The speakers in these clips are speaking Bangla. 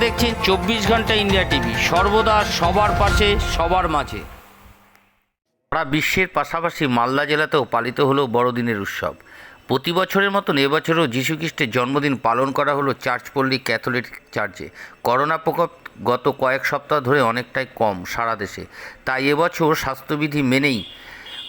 দেখছেন চব্বিশ ঘণ্টা ইন্ডিয়া টিভি। সর্বদা সবার পাশে, সবার মাঝে। সারা বিশ্বের পাশাপাশি মালদা জেলাতেও পালিত হলো বড়দিনের উৎসব। প্রতি বছরের মতন এবছরও যীশুখ্রিস্টের জন্মদিন পালন করা হলো চার্চপল্লী ক্যাথলিক চার্চে। করোনা প্রকোপ গত কয়েক সপ্তাহ ধরে অনেকটাই কম সারা দেশে। তাই এবছর স্বাস্থ্যবিধি মেনেই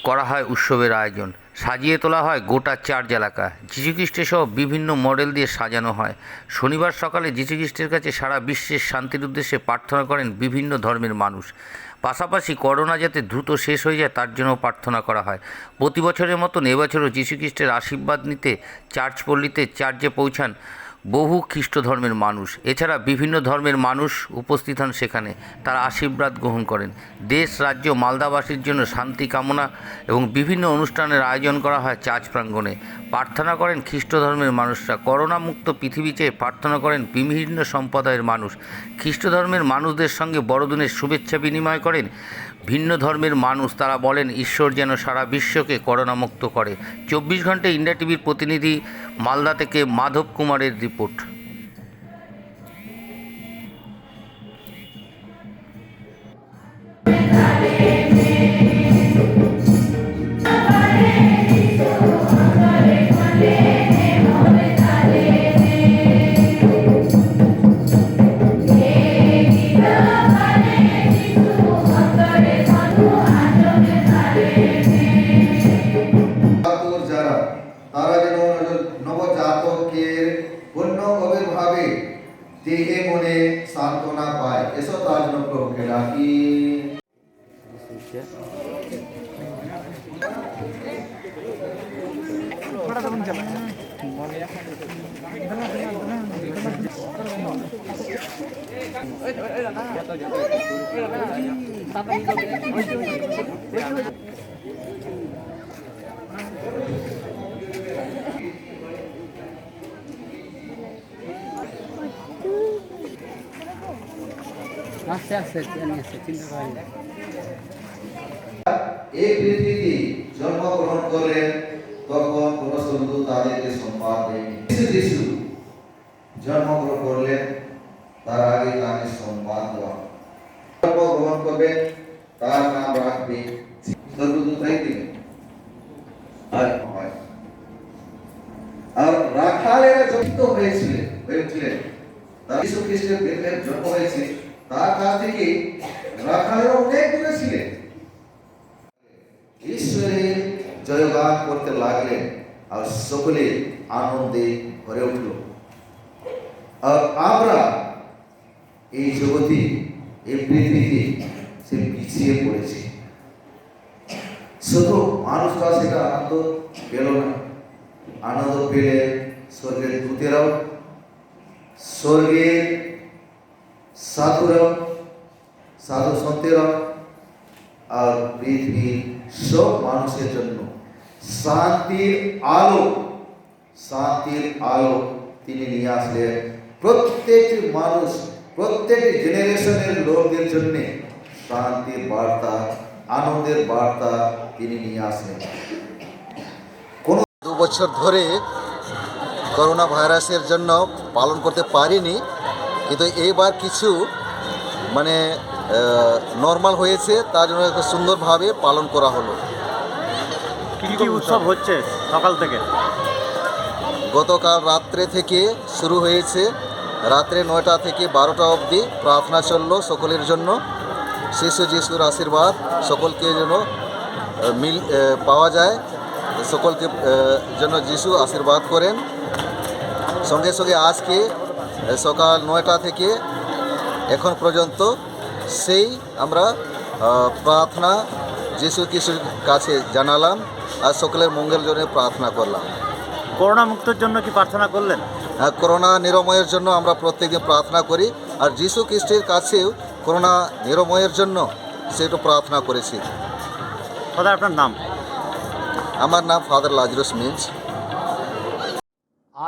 করা হয় উৎসবের আয়োজন। সাজিয়ে তোলা হয় গোটা চার্জ এলাকা। যীশুখ্রিস্টেসহ বিভিন্ন মডেল দিয়ে সাজানো হয়। শনিবার সকালে যীশুখ্রিস্টের কাছে সারা বিশ্বের শান্তির উদ্দেশ্যে প্রার্থনা করেন বিভিন্ন ধর্মের মানুষ। পাশাপাশি করোনা যাতে দ্রুত শেষ হয়ে যায়, তার জন্য প্রার্থনা করা হয়। প্রতি বছরের মতন এবছরও যীশুখ্রিস্টের আশীর্বাদ নিতে চার্চ পল্লীতে চার্চে পৌঁছান বহু খ্রিস্ট ধর্মের মানুষ, এছাড়া বিভিন্ন ধর্মের মানুষ উপস্থিত হন সেখানে। তারা আশীর্বাদ গ্রহণ করেন। দেশ, রাজ্য, মালদাবাসীর জন্য শান্তি কামনা এবং বিভিন্ন অনুষ্ঠানের আয়োজন করা হয় চার্চ প্রাঙ্গণে। প্রার্থনা করেন খ্রিস্ট ধর্মের মানুষরা। করোনা মুক্ত পৃথিবী চেয়ে প্রার্থনা করেন বিভিন্ন সম্প্রদায়ের মানুষ। খ্রিস্ট ধর্মের মানুষদের সঙ্গে বড়দিনের শুভেচ্ছা বিনিময় করেন ভিন্ন ধর্মের মানুষ। তারা বলেন, ঈশ্বর যেন সারা বিশ্বকে করোনা মুক্ত করে। চব্বিশ ঘণ্টা ইন্ডিয়া টিভির প্রতিনিধি মালদা থেকে মাধব কুমারের রিপোর্ট। যারা তারা যেন নবজাতকের পূর্ণ ভাবে দেহে মনে সান্ত্বনা পায় এসো তার জন্য প্রভুকে ডাকি আস্তে আস্তে আস্তে চিন্তা করেন এই পৃথিবীতে জন্মগ্রহণ করলেন তখন কোন বন্ধু তাদেরকে সম্মান দেয়নি। যিশু জন্মগ্রহণ করলেন তার আগে তাকে সম্মান দেওয়া জন্মগ্রহণ করবেন তার নাম রাখবে। সর্বদূতাই দিবেন আর হয়। আর রাখালেরা যুক্ত হয়েছিলেন হয়েছিলেন যীশু খ্রিস্টের জন্ম হয়েছে। তার কাছ থেকে রাখালেরা অনেক দূরে ছিলেন। ঈশ্বরের জয়গান করতে লাগলেন আর সকলে আনন্দে ভরে উঠল। আর আমরা এই জগতে, এই পৃথিবীতে সে পিছিয়ে পড়েছি। শুধু মানুষরা সেটা আনন্দ পেল না। আনন্দ পেলে স্বর্গের দূতেরাও, স্বর্গের সাধুরাও সাধু সন্তেরাও আর পৃথিবীর সব মানুষের জন্য। শান্তির আলো শান্তির আলো তিনি নিয়ে আসলেন প্রত্যেকটি মানুষ প্রত্যেক জেনারেশনের লোকদের জন্য। শান্তির বার্তা, আনন্দের বার্তা তিনি নিয়ে আসলেন। কোন দু বছর ধরে করোনা ভাইরাসের জন্য পালন করতে পারিনি। কিন্তু এইবার কিছু মানে নর্মাল হয়েছে তার জন্য একটা সুন্দরভাবে পালন করা হলো। কি কি উৎসব হচ্ছে সকাল থেকে? গতকাল রাত্রে থেকে শুরু হয়েছে। রাত্রে নয়টা থেকে বারোটা অবধি প্রার্থনা চলল সকলের জন্য। শিশু যিশুর আশীর্বাদ সকলকে যেন মিল পাওয়া যায়। সকলকে যেন যিশু আশীর্বাদ করেন। সঙ্গে সঙ্গে আজকে সকাল নয়টা থেকে এখন পর্যন্ত সেই আমরা প্রার্থনা যিশু কিশুর কাছে জানালাম আর সকলের মঙ্গল জন্য প্রার্থনা করলাম। করোনা মুক্তর জন্য কি প্রার্থনা করলেন? করোনা নিরাময়ের জন্য আমরা প্রত্যেকদিন প্রার্থনা করি আর যিশু খ্রিস্টের কাছেও করোনা নিরাময়ের জন্য সেটা প্রার্থনা করেছি। দাদা আপনার নাম? আমার নাম ফাদার লাজরুস মিন্স।